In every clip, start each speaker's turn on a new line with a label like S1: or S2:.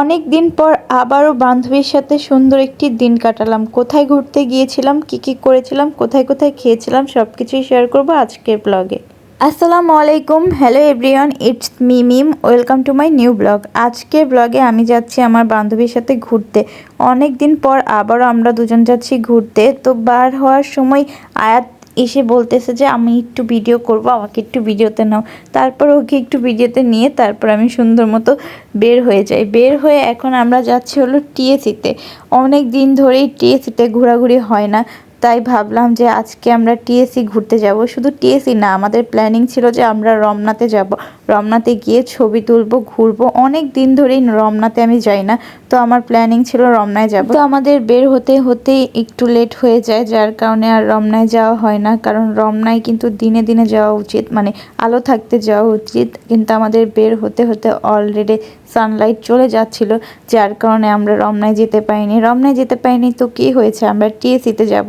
S1: অনেক দিন পর আবারও বান্ধবীর সাথে সুন্দর একটি দিন কাটালাম। কোথায় ঘুরতে গিয়েছিলাম, কি কি করেছিলাম, কোথায় কোথায় খেয়েছিলাম সব কিছুই শেয়ার করব আজকের ব্লগে আসসালামু আলাইকুম hello everyone it's me Mim welcome to my new blog আজকের ব্লগে আমি যাচ্ছি আমার বান্ধবীর সাথে ঘুরতে। অনেক দিন পর আবারও আমরা দুজন যাচ্ছি ঘুরতে। তো বার হওয়ার সময় আয়াত এসে বলতেছে যে, আমি একটু ভিডিও করব, আমাকে একটু ভিডিওতে নাও। তারপর ওকে একটু ভিডিওতে নিয়ে তারপর আমি সুন্দর মতো বের হয়ে যাই। বের হয়ে এখন আমরা যাচ্ছি হলো টিএসিতে অনেক দিন ধরেই টিএসিতে ঘোরাঘুরি হয় না। তাই ভাবলাম যে আজকে আমরা টিএসি ঘুরতে যাব। শুধু টিএসি না, আমাদের প্ল্যানিং ছিল যে আমরা রমনাতে যাব। রমনাতে গিয়ে ছবি তুলবো, ঘুরবো। অনেক দিন ধরেই রমনাতে আমি যাই না, তো আমার প্ল্যানিং ছিল রমনায় যাব। তো আমাদের বের হতে হতে একটু লেট হয়ে যায়, যার কারণে আর রমনায় যাওয়া হয় না। কারণ রমনায় কিন্তু দিনে দিনে যাওয়া উচিত মানে আলো থাকতে যাওয়া উচিত। কিন্তু আমাদের বের হতে হতে অলরেডি সানলাইট চলে যাচ্ছিল, যার কারণে আমরা রমনায় যেতে পাইনি রমনায় যেতে পাইনি তো কি হয়েছে? আমরা টিএসিতে যাব।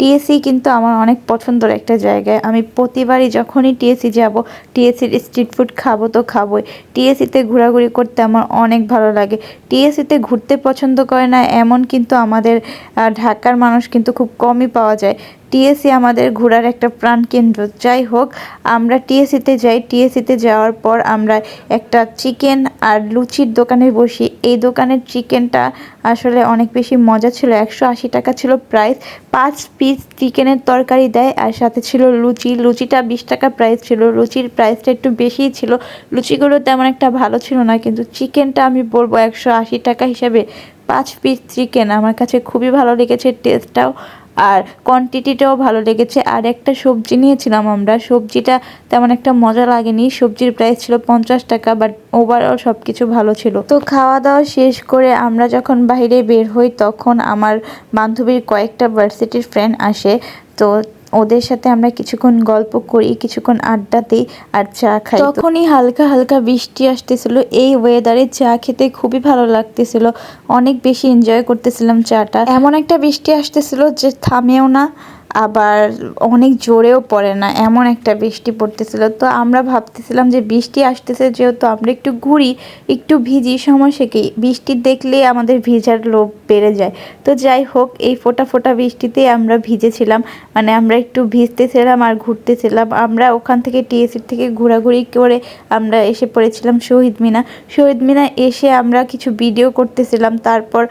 S1: টিএসি কিন্তু আমার অনেক পছন্দের একটা জায়গায়। আমি প্রতিবারই যখনই টিএসি যাব টিএসির স্ট্রিট ফুড খাব তো খাবোই। টিএসিতে ঘোরাঘুরি করতে আমার অনেক ভালো লাগে। টিএসিতে ঘুরতে পছন্দ করে না, এমন কিন্তু আমাদের ঢাকার মানুষ কিন্তু খুব কমই পাওয়া যায়। টিএসসি আমাদের ঘোরার একটা প্রাণকেন্দ্র। যাই হোক, আমরা টিএসসিতে যাই। টিএসসিতে যাওয়ার পর আমরা একটা চিকেন আর লুচির দোকানে বসি। এই দোকানের চিকেনটা আসলে অনেক বেশি মজা ছিল। একশো আশি টাকা ছিল প্রাইস পাঁচ পিস চিকেনের তরকারি দেয়, আর সাথে ছিল লুচি। লুচিটা বিশ টাকা প্রাইস ছিল। লুচির প্রাইসটা একটু বেশিই ছিল। লুচিগুলো তেমন একটা ভালো ছিল না, কিন্তু চিকেনটা আমি বলব একশো আশি টাকা হিসাবে পাঁচ পিস চিকেন আমার কাছে খুবই ভালো লেগেছে টেস্টটাও আর কোয়ান্টিটিটাও ভালো লেগেছে। আর একটা সবজি নিয়েছিলাম আমরা। সবজিটা তেমন একটা মজা লাগেনি। সবজির প্রাইস ছিল পঞ্চাশ টাকা বাট ওভারঅল সব কিছু ভালো ছিল। তো খাওয়া দাওয়া শেষ করে আমরা যখন বাইরে বের হই, তখন আমার বান্ধবীর কয়েকটা ভার্সিটির ফ্রেন্ড আসে। তো ওদের সাথে আমরা কিছুক্ষণ গল্প করি, কিছুক্ষণ আড্ডা দিই আর চা খাই। তখনই হালকা হালকা বৃষ্টি আসতেছিল, এই ওয়েদারে চা খেতে খুবই ভালো লাগতেছিল। অনেক বেশি এনজয় করতেছিলাম চাটা। এমন একটা বৃষ্টি আসতেছিল যে থামেও না। আবার অনেক জোরেও পড়ে না, এমন একটা বৃষ্টি পড়তেছিল। তো আমরা ভাবতেছিলাম যে বৃষ্টি আসতেছে, যেহেতু আমরা একটু ঘুরি, একটু ভিজি সমস্যা কি? বৃষ্টি দেখলে আমাদের ভিজার লোভ বেড়ে যায়। তো যাই হোক, এই ফোটা ফোটা বৃষ্টিতে আমরা ভিজেছিলাম মানে আমরা একটু ভিজতেছিলাম আর ঘুরতেছিলাম। আমরা ওখান থেকে টিএসির থেকে ঘোরাঘুরি করে আমরা এসে পড়েছিলাম শহীদ মিনা। শহীদ মিনা এসে আমরা কিছু ভিডিও করতেছিলাম, তারপর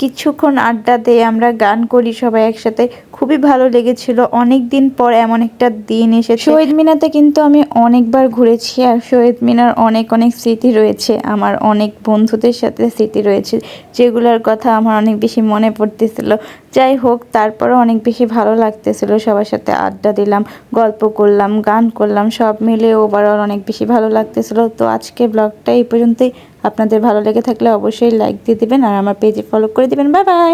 S1: কিছুক্ষণ আড্ডা দিয়ে আমরা গান করি, সবাই একসাথে। খুবই ভালো লেগেছিল। অনেক দিন পর এমন একটা দিন এসে শহীদ মিনাতে কিন্তু আমি অনেকবার ঘুরেছি আর শহীদ মিনার অনেক অনেক স্মৃতি রয়েছে। আমার অনেক বন্ধুদের সাথে স্মৃতি রয়েছে, যেগুলোর কথা আমার অনেক বেশি মনে পড়তেছিল। যাই হোক, তারপরও অনেক বেশি ভালো লাগতেছিল। সবার সাথে আড্ডা দিলাম, গল্প করলাম, গান করলাম, সব মিলে ওভারঅল অনেক বেশি ভালো লাগতেছিল। তো আজকে ব্লগটা এই পর্যন্তই। আপনাদের ভালো লেগে থাকলে অবশ্যই লাইক দিয়ে দেবেন আর আমার পেজে ফলো করে দেবেন। Bye bye